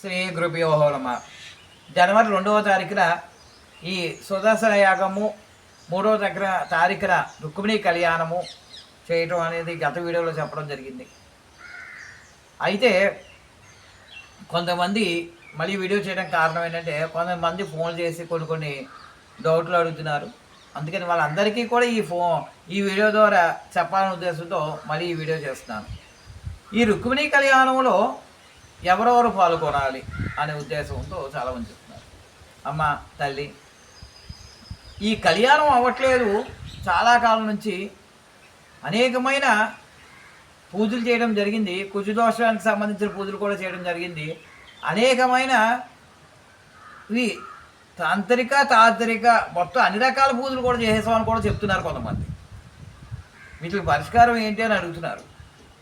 శ్రీ గురుభ్యో జనవరి రెండవ తారీఖున ఈ సుదర్శన యాగము మూడవ దగ్గర తారీఖున రుక్మిణి కళ్యాణము చేయటం అనేది గత వీడియోలో చెప్పడం జరిగింది. అయితే కొంతమంది మళ్ళీ వీడియో చేయడం కారణం ఏంటంటే కొంతమంది ఫోన్ చేసి కొన్ని కొన్ని డౌట్లు అడుగుతున్నారు. అందుకని వాళ్ళందరికీ కూడా ఈ ఫోన్ ఈ వీడియో ద్వారా చెప్పాలనే ఉద్దేశంతో మళ్ళీ ఈ వీడియో చేస్తున్నాను. ఈ రుక్మిణి కళ్యాణంలో ఎవరెవరు పాల్గొనాలి అనే ఉద్దేశంతో చాలామంది చెప్తున్నారు. అమ్మ తల్లి ఈ కళ్యాణం అవ్వట్లేదు. చాలా కాలం నుంచి అనేకమైన పూజలు చేయడం జరిగింది. కుజుదోషానికి సంబంధించిన పూజలు కూడా చేయడం జరిగింది. అనేకమైన ఇవి తాంత్రిక తాంత్రిక మొత్తం అన్ని రకాల పూజలు కూడా చేసేసామని కూడా చెప్తున్నారు కొంతమంది. వీటికి పరిష్కారం ఏంటి అని అడుగుతున్నారు.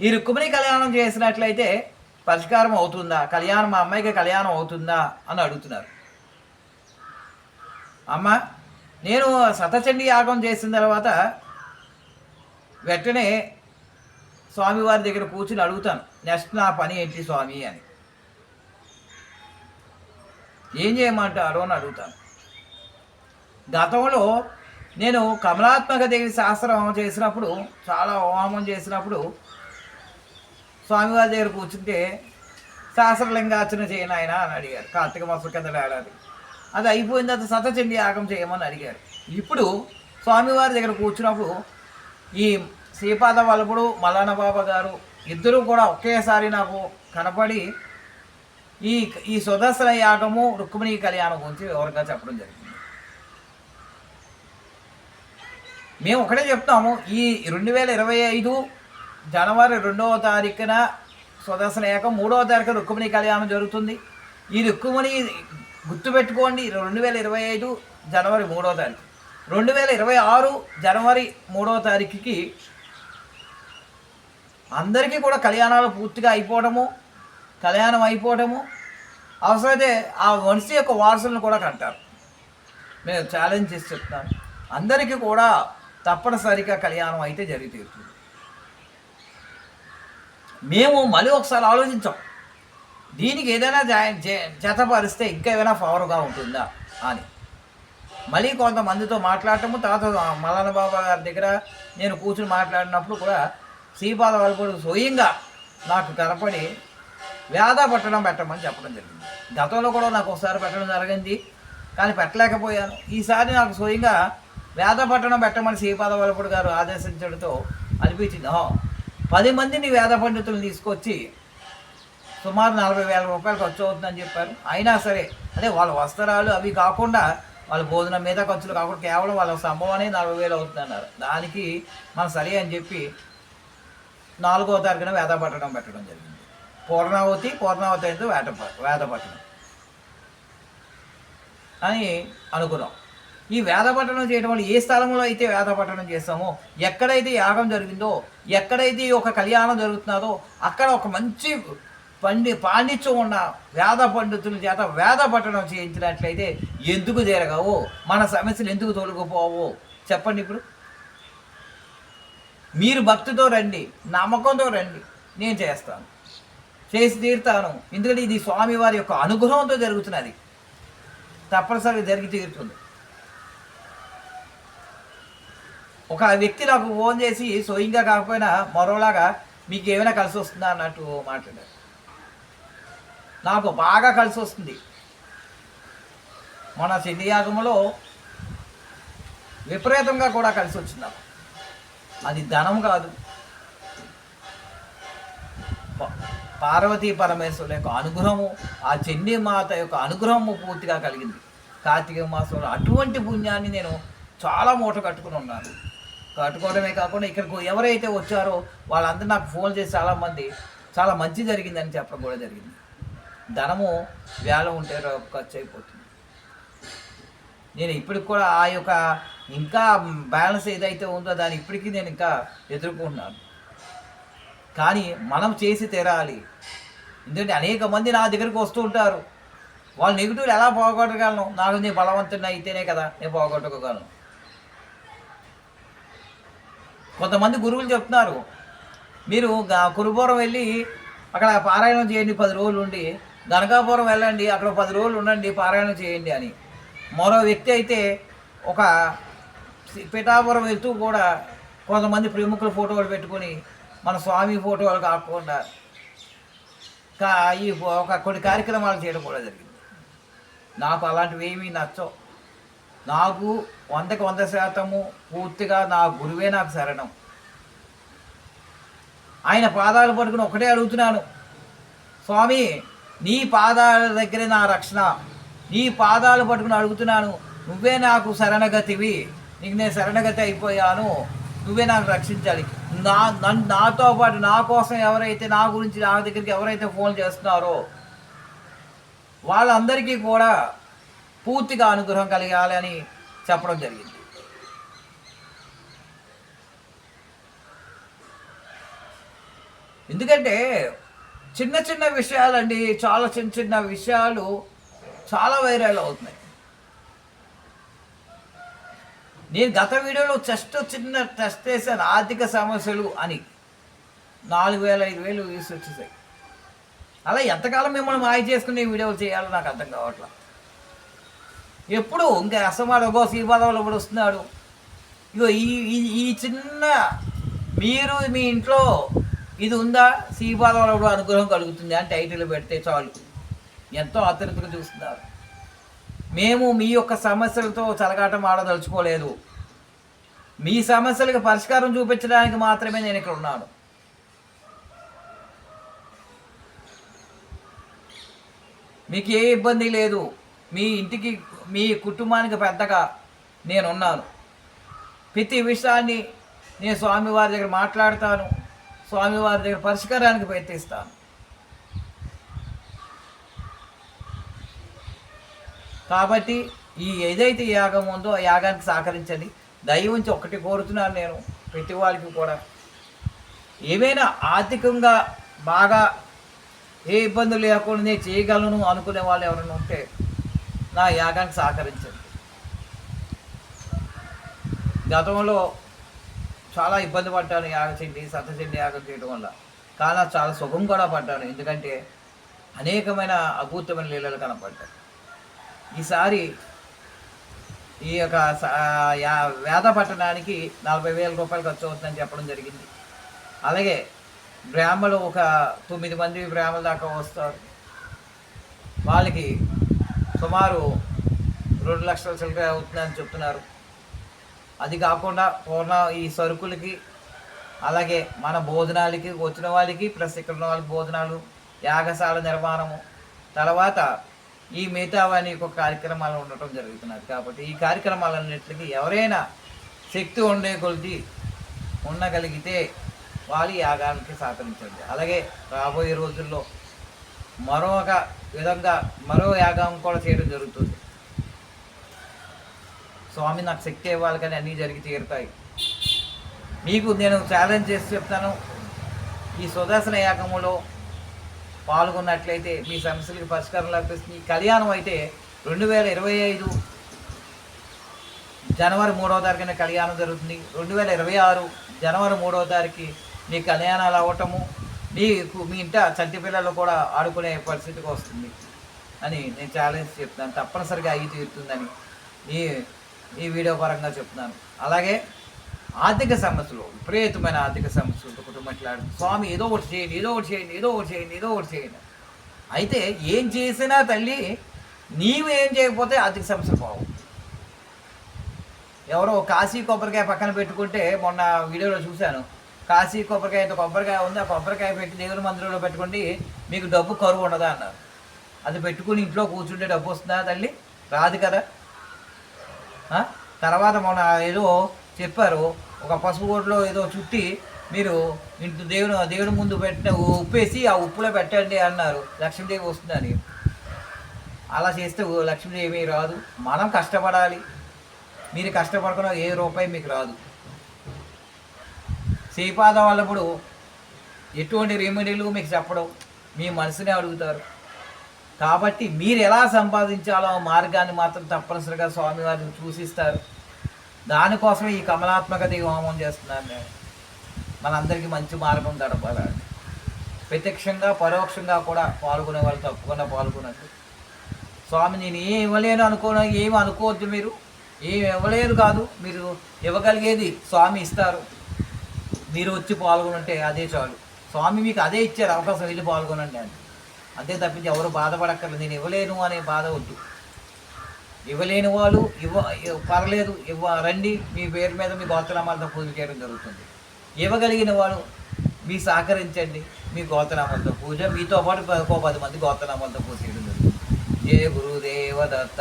ఈ రుక్మిణి కళ్యాణం చేసినట్లయితే పరిష్కారం అవుతుందా? కళ్యాణం మా అమ్మాయికి కళ్యాణం అవుతుందా? అని అడుగుతున్నారు. అమ్మ నేను శతచండి యాగం చేసిన తర్వాత వెంటనే స్వామివారి దగ్గర కూర్చుని అడుగుతాను. నెక్స్ట్ నా పని ఏంటి స్వామి అని. ఏం చేయమంటారు అని అడుగుతాను. గతంలో నేను కమలాత్మక దేవి శాస్త్రం చేసినప్పుడు చాలా హోమం చేసినప్పుడు స్వామివారి దగ్గర కూర్చుంటే సహస్రలింగార్చన చేయను ఆయన అని అడిగారు. కార్తీక మాసం కింద ఏడాది అది అయిపోయిన తర్వాత సతచండి యాగం చేయమని అడిగారు. ఇప్పుడు స్వామివారి దగ్గర కూర్చున్నప్పుడు ఈ శ్రీపాద వల్లభుడు మల్లన్న బాబా గారు ఇద్దరు కూడా ఒకేసారి నాకు కనపడి ఈ ఈ సుదర్శన యాగము రుక్మిణి కళ్యాణం గురించి వివరంగా చెప్పడం జరిగింది. మేము ఒకటే చెప్తాము ఈ రెండు వేల ఇరవై ఐదు జనవరి రెండవ తారీఖున సుదర్శన యాగం మూడవ తారీఖున రుక్మిణి కళ్యాణం జరుగుతుంది. ఈ రుక్మిణి గుర్తుపెట్టుకోండి రెండు వేల ఇరవై ఐదు జనవరి మూడవ తారీఖు. రెండు వేల ఇరవై ఆరు జనవరి మూడవ తారీఖుకి అందరికీ కూడా కళ్యాణాలు పూర్తిగా అయిపోవటము కళ్యాణం అయిపోవటము అవసరమైతే ఆ వంశీ యొక్క వారసులను కూడా కంటారు. నేను ఛాలెంజ్ చేసి చెప్తాను అందరికీ కూడా తప్పనిసరిగా కళ్యాణం అయితే జరిగి తీరుతుంది. మేము మళ్ళీ ఒకసారి ఆలోచించాం. దీనికి ఏదైనా జాయిన్ జతపరిస్తే ఇంకా ఏమైనా పవర్గా ఉంటుందా అని. మళ్ళీ కొంతమందితో మాట్లాడటము తర్వాత మల్లన్న బాబా గారి దగ్గర నేను కూర్చుని మాట్లాడినప్పుడు కూడా శ్రీపాద వల్పుడు స్వయంగా నాకు కనపడి వేద పట్టడం పెట్టమని చెప్పడం జరిగింది. గతంలో కూడా నాకు ఒకసారి పెట్టడం జరిగింది కానీ పెట్టలేకపోయాను. ఈసారి నాకు స్వయంగా వేద పట్టణం పెట్టమని శ్రీపాద వల్పుడు గారు ఆదేశించడంతో అనిపించింది. పది మందిని వేద పండితులను తీసుకొచ్చి సుమారు నలభై వేల రూపాయలు ఖర్చు అవుతుందని చెప్పారు. అయినా సరే అదే వాళ్ళ వస్త్రాలు అవి కాకుండా వాళ్ళ భోజనం మీద ఖర్చులు కాకుండా కేవలం వాళ్ళ సంభవం అనేది నలభై వేలు అవుతుందన్నారు దానికి మనం సరే అని చెప్పి నాలుగో తారీఖున వేద పట్టడం పెట్టడం జరిగింది. పూర్ణావతి పూర్ణావతి అయితే వేట ప- వేద పట్టడం అని అనుకున్నాం. ఈ వేద పట్టణం చేయడం వల్ల ఏ స్థలంలో అయితే వేద పట్టణం చేస్తామో ఎక్కడైతే యాగం జరిగిందో ఎక్కడైతే ఒక కళ్యాణం జరుగుతున్నదో అక్కడ ఒక మంచి పండి పాండిత్యం ఉన్న వేద పండితుల చేత వేద పట్టణం చేయించినట్లయితే ఎందుకు జరగవు? మన సమస్యలు ఎందుకు తొలగిపోవు? చెప్పండి ఇప్పుడు. మీరు భక్తితో రండి నమ్మకంతో రండి నేను చేస్తాను. చేసి తీరుతాను. ఎందుకంటే ఇది స్వామివారి యొక్క అనుగ్రహంతో జరుగుతున్నది. తప్పనిసరిగా జరిగి తీరుతుంది. ఒక వ్యక్తి నాకు ఫోన్ చేసి స్వయంగా కాకపోయినా మరోలాగా మీకు ఏమైనా కలిసి వస్తుందా అన్నట్టు మాట్లాడారు. నాకు బాగా కలిసి వస్తుంది. మన సిద్ధియాగంలో విపరీతంగా కూడా కలిసి వచ్చింది? నాకు అది ధనం కాదు. పార్వతీ పరమేశ్వరుల యొక్క అనుగ్రహము ఆ చెన్నీ మాత యొక్క అనుగ్రహము పూర్తిగా కలిగింది. కార్తీక మాసంలో అటువంటి పుణ్యాన్ని నేను చాలా మూట కట్టుకుని ఉన్నాను. కట్టుకోవడమే కాకుండా ఇక్కడికి ఎవరైతే వచ్చారో వాళ్ళందరూ నాకు ఫోన్ చేసి చాలామంది చాలా మంచి జరిగిందని చెప్పడం కూడా జరిగింది. ధనము వేల ఉంటే ఖర్చు అయిపోతుంది. నేను ఇప్పటికి కూడా ఆ యొక్క ఇంకా బ్యాలెన్స్ ఏదైతే ఉందో దాన్ని ఇప్పటికీ నేను ఇంకా ఎదుర్కొంటున్నాను. కానీ మనం చేసి తీరాలి. ఎందుకంటే అనేక మంది నా దగ్గరికి వస్తూ ఉంటారు. వాళ్ళు నెగిటివ్లు ఎలా పోగొట్టగలను? నాకు నేను బలవంతుడిని అయితేనే కదా నేను పోగొట్టుకోగలను. కొంతమంది గురువులు చెప్తున్నారు. మీరు కురుపురం వెళ్ళి అక్కడ పారాయణం చేయండి పది రోజులు ఉండి. గనకాపురం వెళ్ళండి అక్కడ పది రోజులు ఉండండి పారాయణం చేయండి అని. మరో వ్యక్తి అయితే ఒక పిఠాపురం వెళ్తూ కూడా కొంతమంది ప్రముఖుల ఫోటోలు పెట్టుకొని మన స్వామి ఫోటోలు కాకుండా కా ఈ ఒక కొన్ని కార్యక్రమాలు చేయడం కూడా జరిగింది. నాకు అలాంటివి ఏమీ నచ్చవు. నాకు వందకి వంద శాతము పూర్తిగా నా గురువే నాకు శరణం. ఆయన పాదాలు పట్టుకుని ఒకటే అడుగుతున్నాను స్వామి నీ పాదాల దగ్గరే నా రక్షణ. నీ పాదాలు పట్టుకుని అడుగుతున్నాను నువ్వే నాకు శరణగతివి. నీకు నేను శరణగతి అయిపోయాను. నువ్వే నాకు రక్షించాలి. నా నన్ను నాతో పాటు నా కోసం ఎవరైతే నా గురించి నా దగ్గరికి ఎవరైతే ఫోన్ చేస్తున్నారో వాళ్ళందరికీ కూడా పూర్తిగా అనుగ్రహం కలగాలి అని చెప్పడం జరిగింది. ఎందుకంటే చిన్న చిన్న విషయాలండి చాలా చిన్న చిన్న విషయాలు చాలా వైరల్ అవుతున్నాయి. నేను గత వీడియోలో జస్ట్ చిన్న టెస్ట్ చేశాను ఆర్థిక సమస్యలు అని. నాలుగు వేల ఐదు వేలు వ్యూస్ వచ్చేసాయి. అలా ఎంతకాలం మిమ్మల్ని మాయ చేసుకుని వీడియోలు చేయాలో నాకు అర్థం కావట్లేదు ఎప్పుడు ఇంకా అసమాడగో శ్రీపాదంలో కూడా వస్తున్నాడు. ఇగో ఈ ఈ- చిన్న మీరు మీ ఇంట్లో ఇది ఉందా? శ్రీపాదంలో కూడా అనుగ్రహం కలుగుతుంది అని టైటిల్ పెడితే చాలు. ఎంతో ఆతృతగా చూస్తున్నారు. మేము మీ యొక్క సమస్యలతో చలగాటం ఆడదలుచుకోలేదు. మీ సమస్యలకు పరిష్కారం చూపించడానికి మాత్రమే నేను ఇక్కడ ఉన్నాను. మీకు ఏ ఇబ్బంది లేదు. మీ ఇంటికి మీ కుటుంబానికి పెద్దగా నేనున్నాను. ప్రతి విషయాన్ని నేను స్వామివారి దగ్గర మాట్లాడతాను. స్వామివారి దగ్గర పరిష్కారానికి ప్రయత్నిస్తాను. కాబట్టి ఈ ఏదైతే యాగం ఉందో ఆ యాగానికి సహకరించండి. దైవంచి ఒకటి కోరుతున్నాను నేను ప్రతి వాళ్ళకి కూడా. ఏమైనా ఆర్థికంగా బాగా ఏ ఇబ్బందులు లేకుండా నేను చేయగలను అనుకునే వాళ్ళు ఎవరైనా ఉంటే నా యాగానికి సహకరించండి. గతంలో చాలా ఇబ్బంది పడ్డాను యాగ చెండి సతచండి యాగం చేయడం వల్ల. కానీ చాలా సుఖం కూడా పడ్డాను. ఎందుకంటే అనేకమైన అద్భుతమైన లీలలు కనపడ్డాయి. ఈసారి ఈ యొక్క యా- వేద పట్టణానికి నలభై వేల రూపాయలు ఖర్చు అవుతుందని చెప్పడం జరిగింది. అలాగే బ్రాహ్మలు ఒక తొమ్మిది మంది బ్రాహ్మల దాకా వస్తారు. వాళ్ళకి సుమారు రెండు లక్షల చిల్లర అవుతుందని చెప్తున్నారు. అది కాకుండా పూర్ణ ఈ సరుకులకి అలాగే మన భోజనాలకి వచ్చిన వాళ్ళకి ప్లస్ ఇక్కడ ఉన్న వాళ్ళకి భోజనాలు యాగశాల నిర్మాణము తర్వాత ఈ మిగతావన్నీ ఒక కార్యక్రమాలు ఉండటం జరుగుతున్నది. కాబట్టి ఈ కార్యక్రమాలన్నింటికి ఎవరైనా శక్తి ఉండే కొలిది ఉండగలిగితే వాళ్ళు యాగానికి సహకరించండి. అలాగే రాబోయే రోజుల్లో మరొక విధంగా మరో యాగం కూడా చేయడం జరుగుతుంది. స్వామి నాకు శక్తి ఇవ్వాలి కానీ అన్నీ జరిగి తీరుతాయి. మీకు నేను ఛాలెంజ్ చేసి చెప్తాను ఈ సుదర్శన యాగములో పాల్గొన్నట్లయితే మీ సమస్యలకు పరిష్కారం లభిస్తుంది. ఈ కళ్యాణం అయితే రెండు వేల ఇరవై ఐదు జనవరి మూడవ తారీఖున కళ్యాణం జరుగుతుంది. రెండు వేల ఇరవై ఆరు జనవరి మూడవ తారీఖు మీ కళ్యాణాలు అవ్వటము మీకు మీ ఇంట చంటి పిల్లలు కూడా ఆడుకునే పరిస్థితికి వస్తుంది అని నేను ఛాలెంజ్ చెప్తున్నాను. తప్పనిసరిగా అయ్యి తీరుతుందని ఈ ఈ వీడియో పరంగా చెప్తున్నాను. అలాగే ఆర్థిక సమస్యలు విపరీతమైన ఆర్థిక సమస్యలతో కుటుంబట్లాడు స్వామి ఏదో ఒకటి చేయండి ఏదో ఒకటి చేయండి ఏదో ఒకటి చేయండి ఏదో ఒకటి చేయండి. అయితే ఏం చేసినా తల్లి నీవు ఏం చేయకపోతే ఆర్థిక సమస్యలు పోవు. ఎవరో కాశీ కొబ్బరికాయ పక్కన పెట్టుకుంటే మొన్న వీడియోలో చూశాను. కాశీ కొబ్బరికాయ ఇంత కొబ్బరికాయ ఉంది ఆ కొబ్బరికాయ పెట్టి దేవుని మందిరంలో పెట్టుకోండి మీకు డబ్బు కరువు ఉండదా అన్నారు. అది పెట్టుకుని ఇంట్లో కూర్చుంటే డబ్బు వస్తుందా తల్లి? రాదు కదా. తర్వాత మొన్న ఏదో చెప్పారు ఒక పసుపు కోట్లో ఏదో చుట్టి మీరు ఇంటి దేవుని దేవుని ముందు పెట్టిన ఉప్పేసి ఆ ఉప్పులో పెట్టండి అన్నారు. లక్ష్మీదేవి వస్తుందని. అలా చేస్తే లక్ష్మీదేవి రాదు. మనం కష్టపడాలి. మీరు కష్టపడకుండా ఏ రూపాయి మీకు రాదు. శ్రీపాద వాళ్ళప్పుడు ఎటువంటి రెమెడీలు మీకు చెప్పడం మీ మనసునే అడుగుతారు. కాబట్టి మీరు ఎలా సంపాదించాలో ఆ మార్గాన్ని మాత్రం తప్పనిసరిగా స్వామివారిని సూచిస్తారు దానికోసం ఈ కమలాత్మకత హోమం చేస్తున్నాను నేను. మనందరికీ మంచి మార్గం గడపాలని ప్రత్యక్షంగా పరోక్షంగా కూడా పాల్గొనే వాళ్ళు తప్పకుండా పాల్గొనండి. స్వామి నేను ఏం ఇవ్వలేను అనుకోను ఏమి అనుకోవద్దు మీరు. ఏమి ఇవ్వలేరు కాదు మీరు ఇవ్వగలిగేది స్వామి ఇస్తారు. మీరు వచ్చి పాల్గొనంటే అదే చాలు. స్వామి మీకు అదే ఇచ్చారు అవకాశం వెళ్ళి పాల్గొనండి అని. అంతే తప్పించి ఎవరు బాధపడక్కర్లేదు. నేను ఇవ్వలేను అనే బాధ వద్దు. ఇవ్వలేని వాళ్ళు ఇవ్వ పర్లేదు ఇవ్వ రండి. మీ పేరు మీద మీ గోత్రనామాలతో పూజ చేయడం జరుగుతుంది. ఇవ్వగలిగిన వాళ్ళు మీ సహకరించండి. మీ గోత్రనామాలతో పూజ మీతో పాటు ఒక పది మంది గోత్రనామాలతో పూజ చేయడం జరుగుతుంది. జయ గురుదేవ దత్త.